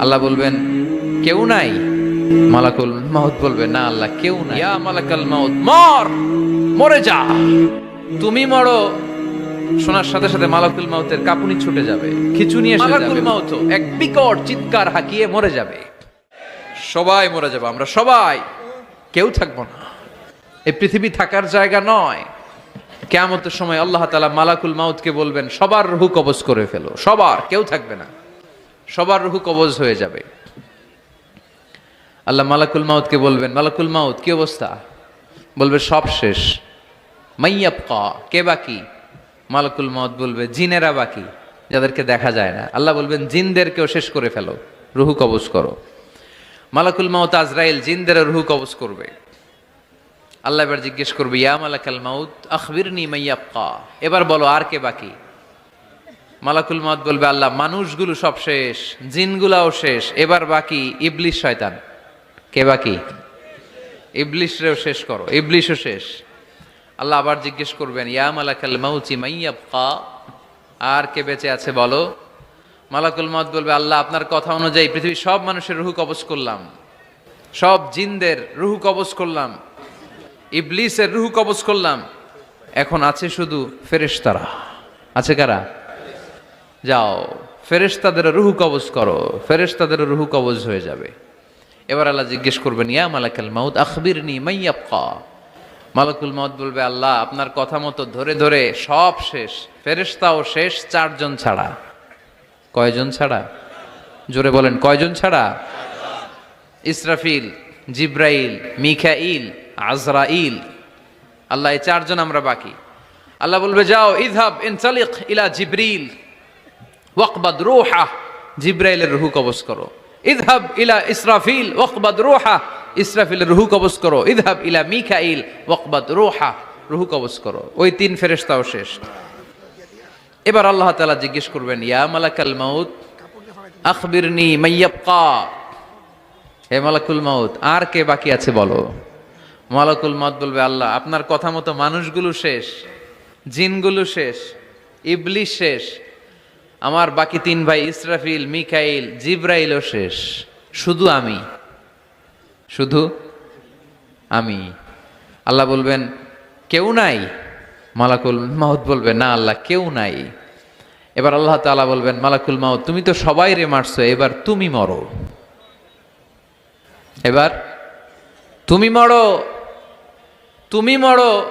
আল্লাহ বলবেন কেউ নাই? মালাকুল মাউত বলবে না আল্লাহ কেউ নাই। ইয়া মালাকাল মাউত মর মরে যা। তুমি মরো। শোনার সাথে সাথে মালাকুল মাউতের কাপুনি ছুটে যাবে খিচুনি এসে মালাকুল মাউত এক বিকট চিৎকার হাকিয়ে মরে যাবে। সবাই মরে যাবে আমরা সবাই কেউ থাকব না। এই পৃথিবী থাকার জায়গা নয়। কেয়ামতের সময় আল্লাহ তালা মালাকুল মাউতকে বলবেন সবার রুহু কবজ করে ফেলো সবার কেউ থাকবে না। সবার রুহু কবজ হয়ে যাবে। আল্লাহ মালাকুল মাউতকে বলবেন, মালাকুল মাউদ কি অবস্থা? বলবে, সব শেষ। মাইয়াপ্পা কে বাকি? মালাকুল মাউত বলবে, জিনেরা বাকি, যাদেরকে দেখা যায় না। আল্লাহ বলবেন, জিনদেরকেও শেষ করে ফেলো, রুহু কবজ করো। মালাকুল মাউত আজরাইল জিনদের রুহু কবজ করবে। আল্লাহ এবার জিজ্ঞেস করবে, ইয়া মালাকাল মাউত, আখবিরনি মাইয়াপ্পা এবার বলো, আর কে বাকি? মালাকুল মত বলবে, আল্লাহ, মানুষগুলো সব শেষ, জিনগুলাও শেষ, এবার বাকি ইবলিশ শয়তান। কে বাকি? ইবলিশরেও শেষ করো, ইবলিশও শেষ। আল্লাহ আবার জিজ্ঞেস করবেন, ইয়া মালাকাল মাউচি মাইয়াপ্পা আর কে বেঁচে আছে বলো? মালাকুল মাউত বলবে, আল্লাহ, আপনার কথা অনুযায়ী পৃথিবীর সব মানুষের রুহু কবজ করলাম। সব জিনদের রুহু কবজ করলাম। ইবলিসের রুহু কবজ করলাম। এখন আছে শুধু ফেরেশতারা। আছে কারা? যাও, ফেরেশতাদের রুহু কবজ করো, ফেরেশতাদের রুহু কবজ হয়ে যাবে। এবার আল্লাহ জিজ্ঞেস করবেন, ইয়া মালাকাল মাউত, আখবিরনি মাইয়াবকা মালাকুল মাউত বলবে, আল্লাহ, আপনার কথা মতো ধরে ধরে সব শেষ, ফেরেশতাও শেষ, চারজন ছাড়া। কয়জন ছাড়া? জোরে বলেন, কয়জন ছাড়া? ইসরাফিল, জিব্রাইল, মিখাইল, আজরাইল। আল্লাহ, এই চারজন আমরা বাকি। আল্লাহ বলবে, যাও ইদহাব ইনসালিক ইলা জিব্রিল। ওয়াকবাদ রোহা, জিব্রাইলের রুহু কবজ করো। ইদহাব ইলা ইসরাফিল, ওয়াকবাদ রোহা, ইসরাফিলের রুহু কবজ করো। ইদহাব ইলা মিখাইল ওয়াকবাদ রোহা, রুহু কবজ করো। ওই তিন ফেরেস্তাও শেষ। এবার আল্লাহ তালা জিজ্ঞেস করবেন, ইয়া মালাকাল মাউত, আখবিরনি মাইয়াবকা হে মালাকুল মাউত, আর কে বাকি আছে বলো? মালাকুল মাউত বলবে, আল্লাহ, আপনার কথা মতো মানুষগুলো শেষ, জিনগুলো শেষ ইবলিশ শেষ আমার বাকি তিন ভাই ইসরাফিল, মিকাইল, জিব্রাইলও শেষ। শুধু আমি। শুধু আমি। আল্লাহ বলবেন, কেউ নাই? মালাকুল মাউত বলবে, না আল্লাহ, কেউ নাই। এবার আল্লাহ তাআলা বলবেন, মালাকুল মাউত, তুমি তো সবাই রে মারছো, এবার তুমি মরো। এবার, তুমি মরো তুমি মরো।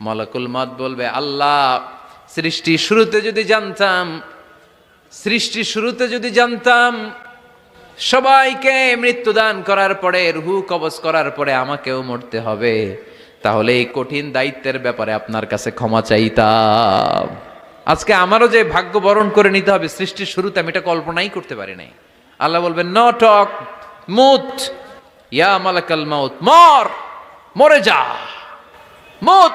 মালাকুল মাউত বলবে, আল্লাহ, সৃষ্টি শুরুতে যদি জানতাম, সৃষ্টি শুরুতে যদি জানতাম, সবাইকে মৃত্যুদান করার পরে, রুহু কবজ করার পরে আমাকেও মরতে হবে, তাহলে এই কঠিন দায়িত্বের ব্যাপারে আপনার কাছে ক্ষমা চাইতাম। আজকে আমারও যে ভাগ্য বরণ করে নিতে হবে সৃষ্টির শুরুতে আমি এটা কল্পনাই করতে পারি নাই। আল্লাহ বলবেন, ন, টক, মুত, ইয়া মালাকাল মাউত, মর, মরে যা, মুত